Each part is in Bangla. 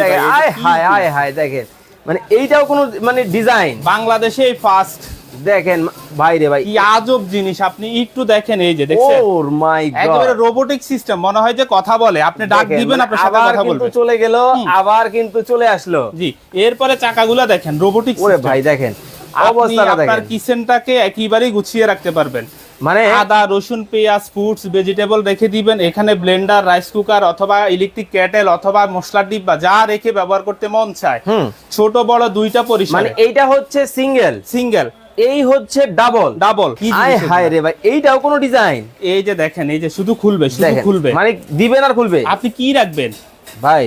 দেখেন দেখেন মানে এইটাও কোনো মানে ডিজাইন বাংলাদেশে ফার্স্ট দেখেন ভাই রে ভাই আজব জিনিস আপনি একটু দেখেন এই যে দেখছেন? ওর মাই একেবারে গড রোবোটিক সিস্টেম মনে হয় যে কথা বলে। আপনি ডাক দিবেন আপনার সাথে মানে আবার কিন্তু চলে গেল আবার কিন্তু চলে আসলো। জি এরপরে চাকাগুলো দেখেন রোবোটিক ওরে ভাই দেখেন আপনি অবস্থাটা আপনার কিচেনটাকে একেবারেই গুছিয়ে রাখতে পারবেন। মানে আদা রসুন পেঁয়াজ ফ্রুটস ভেজিটেবল রেখে দিবেন। এখানে ব্লেন্ডার রাইস কুকার অথবা ইলেকট্রিক কেটেল অথবা মশলার ডিব্বা যা রেখে ব্যবহার করতে মন চায়। ছোট বড় দুইটা মানে এইটা হচ্ছে সিঙ্গেল সিঙ্গেল এই হচ্ছে ডাবল ডাবল আয় হায় রে ভাই এইটাও কোনো ডিজাইন এই যে দেখেন এই যে শুধু খুলবে শুধু খুলবে। মানে দিবেন আর খুলবে? আপনি কি রাখবেন? ভাই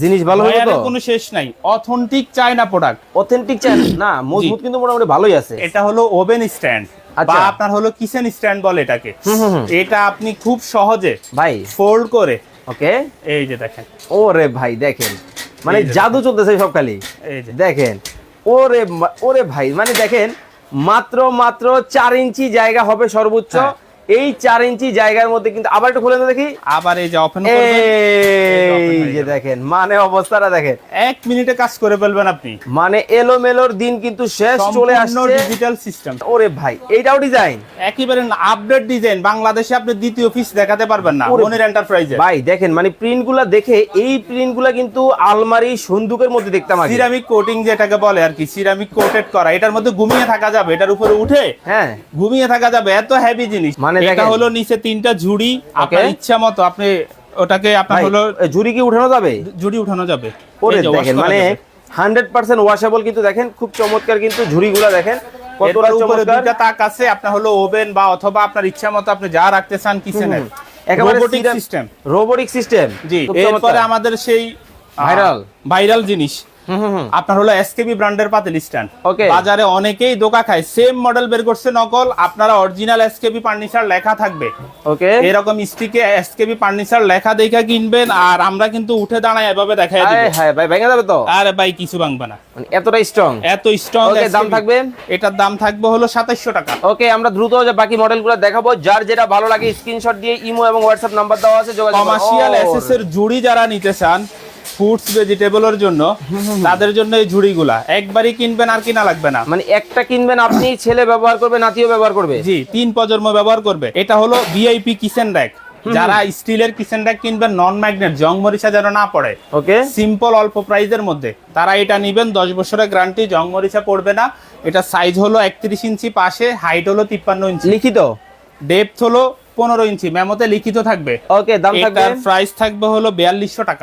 জিনিস ভালো হবে তো? কোনো শেষ নাই। অথেন্টিক চায়না প্রোডাক্ট অথেন্টিক চান না মজবুত কিন্তু মোটামুটি ভালোই আছে। এটা হলো ওভেন স্ট্যান্ড বা আচ্ছা। আপনার হলো কিচেন স্ট্যান্ড বলে এটাকে। এটা আপনি খুব সহজে ভাই। ফোল্ড করে ওকে। এই যে দেখেন। ওরে ভাই দেখেন। মানে জাদু চলতেছে সব খালি দেখেন। ওরে ওরে ভাই মানে দেখেন মাত্র মাত্র চার ইঞ্চি জায়গা হবে সর্বোচ্চ। হ্যাঁ। এই চার ইঞ্চি জায়গার মধ্যে কিন্তু আবার একটু খুলে দেখি। আবার এই যে ওপেন এই যে দেখেন মানে অবস্থাটা দেখেন। এক মিনিটে কাজ করে ফেলবেন আপনি। মানে এলোমেলোর দিন কিন্তু শেষ চলে আসছে। ডিজিটাল সিস্টেম ওরে ভাই এইটাও ডিজাইন একেবারে আপডেট ডিজাইন বাংলাদেশে আপনি দ্বিতীয় পিস দেখাতে পারবেন না মনির এন্টারপ্রাইজে ভাই দেখেন মানে প্রিন্টগুলা দেখে এই প্রিন্টগুলা কিন্তু আলমারি সন্দুকের মধ্যে দেখতাম আগে। সিরামিক কোটিং যেটাকে বলে আর কি সিরামিক কোটেড করা। এটার মধ্যে ঘুমিয়ে থাকা যাবে এটার উপরে উঠে হ্যাঁ। ঘুমিয়ে থাকা যাবে এত হেভি জিনিস। মানে এটা হলো নিচে তিনটা ঝুড়ি আপনার ইচ্ছা মতো আপনি ওটাকে আপনার হলো ঝুড়ি কি উঠানো যাবে? ঝুড়ি উঠানো যাবে। ওরে দেখেন মানে। হান্ড্রেড পার্সেন্ট ওয়াশেবল কিন্তু দেখেন খুব চমৎকার কিন্তু ঝুড়িগুলা দেখেন কতটা চমৎকার। দুইটা তাক আছে আপনার হলো ওভেন বা অথবা আপনার ইচ্ছা মতো আপনি যা রাখতে চান কিচেনের একেবারে রোবোটিক সিস্টেম রোবোটিক সিস্টেম জি এরপরে আমাদের সেই ভাইরাল ভাইরাল জিনিস। আপনার হলো এসকেবি ব্র্যান্ডের পাতিল স্ট্যান্ড. বাজারে অনেকেই দোকা খায়। সেম মডেল বের করছে নকল আপনারা অরিজিনাল এসকেবি ফার্নিচার লেখা থাকবে। ওকে এরকম স্টিকে এসকেবি ফার্নিচার লেখা দেখা কিনবেন আর আমরা কিন্তু উঠে দাঁড়ায় এভাবে দেখাই দিব। হায় ভাই ভেঙে যাবে তো? আরে ভাই কিছু ভাঙবে না। মানে এতটা স্ট্রং এত স্ট্রং Okay, দাম থাকবে? এটার দাম থাকবে হলো সাতাইশশো টাকা। ওকে আমরা দ্রুত যে বাকি মডেলগুলো দেখাবো। যার যেটা ভালো লাগে স্ক্রিনশট দিয়ে ইমো এবং হোয়াটসঅ্যাপ নাম্বার দেওয়া আছে যোগাযোগ। কমার্শিয়াল এসএস এর ঝুড়ি যারা নিতে চান ফুডস ভেজিটেবলের জন্য তাদের জন্য এই ঝুড়িগুলা। একবারই কিনবেন আর কিনা লাগবে না। মানে একটা কিনবেন আপনি ছেলে ব্যবহার করবে নাতিও ব্যবহার করবে? জি তিন প্রজন্ম ব্যবহার করবে। এটা হলো ভিআইপি কিচেন র্যাক যারা স্টিলের কিচেন র্যাক কিনবেন নন ম্যাগনেট জং মরিচা যেন না পড়ে। ওকে। সিম্পল অল্প প্রাইজের মধ্যে। তারা এটা নিবেন দশ বছরের গ্যারান্টি জং মরিচা পড়বে না। এটা সাইজ হলো একত্রিশ ইঞ্চি পাশে হাইট হলো তিপ্পান্ন ইঞ্চি। লিখিত? ডেপথ হলো পনেরো ইঞ্চি। মেমোতে লিখিত থাকবে। ওকে দাম থাকবে? প্রাইস থাকবে হলো বিয়াল্লিশশো টাকা।